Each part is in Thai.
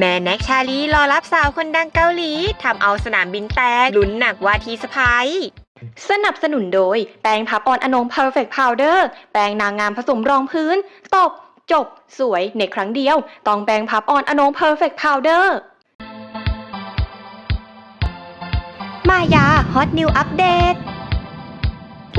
แม่แน็กชาลีรอรับสาวคนดังเกาหลีทำเอาสนามบินแตกลุ้นหนักว่าทีสะพายสนับสนุนโดย แปรงพับออนอนง Perfect Powder แปรงนางงามผสมรองพื้น ตบ จบ สวยในครั้งเดียว ต้องแปรงพับออนอนง Perfect Powder มายาฮอตนิวอัปเดต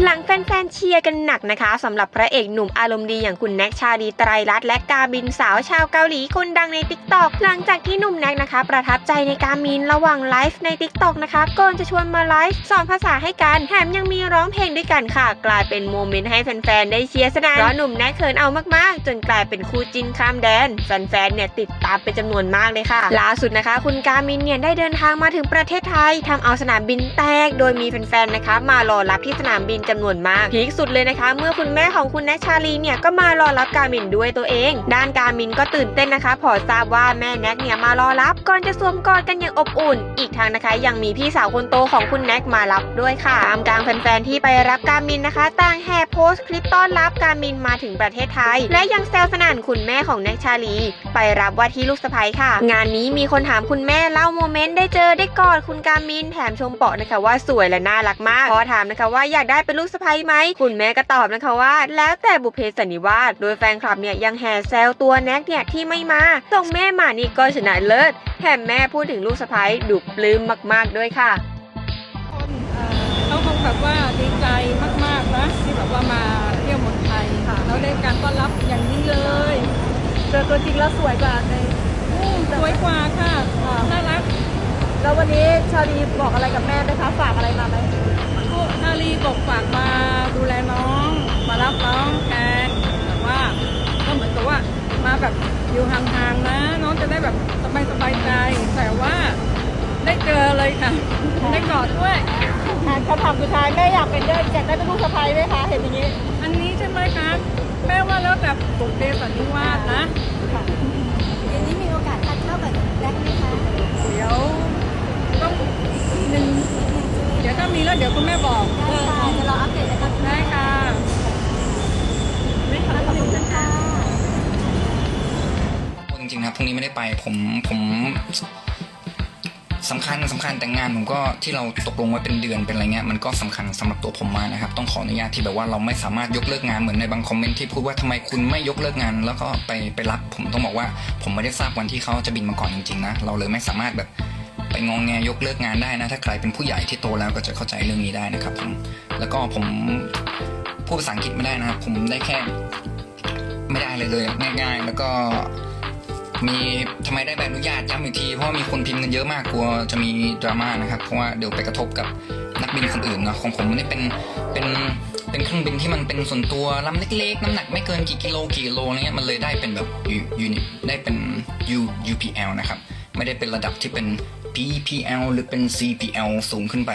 หลังแฟนๆเชียร์กันหนักนะคะสำหรับพระเอกหนุ่มอารมณ์ดีอย่างคุณแน็กชาลีไตรรัตน์และกาบินสาวชาวเกาหลีคนดังใน t ิ k t o k หลังจากที่หนุ่มแน็กนะคะ ประทับใจในการมินระหว่างไลฟ์ใน t ิ k t o k นะคะก่อนจะชวนมาไลฟ์สอนภาษาให้กันแถมยังมีร้องเพลงด้วยกันค่ะ กลายเป็นโมเมนต์ให้แฟนๆได้เชียร์สนานเพราะหนุ่มแน็กเขินเอามากๆ จนกลายเป็นคู่จิ้นข้ามแดนแฟนๆเนี่ยติดตามเป็นจำนวนมากเลยค่ะล่าสุดนะคะ คุณกามินเนี่ยได้เดินทางมาถึงประเทศไทยทำเอาสนามบินแตก โดยมีแฟนๆนะคะ มารอรับที่สนามบินจำนวนมากพีคสุดเลยนะคะ เมื่อคุณแม่ของคุณแน็กชาลีเนี่ยก็มารอรับกามินด้วยตัวเอง ด้านกามินก็ตื่นเต้นนะคะ พอทราบว่าแม่แน็กเนี่ยมารอรับก่อนจะสวมกอดกันอย่างอบอุ่น อีกทางนะคะยังมีพี่สาวคนโตของคุณแน็กมารับด้วยค่ะตามกลางแฟนๆที่ไปรับกามินนะคะต่างแห่โพสต์คลิปต้อนรับกามินมาถึงประเทศไทย และยังแซวสนั่นคุณแม่ของแน็กชาลี ไปรับว่าที่ลูกสะใภ้ค่ะ งานนี้มีคนถามคุณแม่เล่าโมเมนต์ได้เจอได้กอดคุณกามินแถมชมเปาะนะคะว่าสวยและน่ารักมากพอถามนะคะว่าอยากได้เป็นลูกสะใภ้ไหม คุณแม่ก็ตอบนะคะว่า แล้วแต่บุพเพสันนิวาส โดยแฟนคลับเนี่ยยังแห่แซวตัวแน็กเนี่ยที่ไม่มาส่งแม่มานี่ก็ชนะเลิศแถมแม่พูดถึงลูกสะใภ้ดุปลื้มมาก ๆ ด้วยค่ะคนเอ่อเขาคงแบบว่าดีใจมากๆนะที่แบบว่ามาเที่ยวเมืองไทยค่ะแล้วได้การต้อนรับอย่างนี้เลยเจอตัวจริงแล้วสวยกว่าในอืมสวยกว่าค่ะน่ารักแล้ววันนี้ชาลีบอกอะไรกับแม่ไหมคะฝากอะไรมาไหมพวก นาลีบอกฝากมาดูแลน้อง มารับน้องแทนแต่ว่าก็เหมือนกับว่ามาแบบอยู่ห่างๆนะ น้องจะได้แบบสบายๆใจ แต่ว่าได้เจอเลยค่ะ ได้กอดด้วยคำถามสุดท้ายแม่อยากเป็นได้อยากได้เป็นลูกสะใภ้ไหมคะเห็นอย่างนี้ อันนี้ใช่ไหมคะแม่ว่าแล้วแต่บุพเพสันนิวาสนะ เย็นนี้มีโอกาสทานข้าวกับแบ็คไหมคะ เดี๋ยวต้องอีกหนึ่งเดี๋ยวถ้ามีแล้วเดี๋ยวคุณแม่ บอกได้ค่ะจะรออัปเดตนะคะได้ค่ะไม่ขอบคุณนะคะจริงๆนะครับพรุ่งนี้ไม่ได้ไปผมผมสำคัญสำคัญแต่งงานผมก็ที่เราตกลงไว้เป็นเดือนเป็นอะไรเงี้ยมันก็สำคัญสำหรับตัวผมมานะครับ ต้องขออนุญาตที่แบบว่าเราไม่สามารถยกเลิกงานเหมือนในบางคอมเมนต์ที่พูดว่าทำไมคุณไม่ยกเลิกงาน แล้วก็ไปไปรับผมต้องบอกว่าผมไม่ได้ทราบวันที่เขาจะบินมาก่อนจริงๆนะเราเลยไม่สามารถแบบ ไปงองแงยกเลิกงานได้นะ ถ้าใครเป็นผู้ใหญ่ที่โตแล้วก็จะเข้าใจเรื่องนี้ได้นะครับผมแล้วก็ผมพูดภาษาอังกฤษไม่ได้นะครับ ผมได้แค่ไม่ได้เลยเลยง่าย ๆ แล้วก็มีทำไมได้ใบอนุญาตย้ำอีกทีเพราะมีคนพิมพ์กันเยอะมากกลัวจะมีดราม่านะครับ เพราะว่าเดี๋ยวไปกระทบกับนักบินคนอื่นเนาะของผมมันนี่เป็นเป็นเป็นเครื่องบินที่มันเป็นส่วนตัวลำเล็กๆ น้ำหนักไม่เกินกี่กิโลกี่กิโลอะไรเงี้ยมันเลยได้เป็นแบบยูได้เป็น U UPL นะครับ ไม่ได้เป็นระดับที่เป็น PPL หรือเป็น CPL สูงขึ้นไป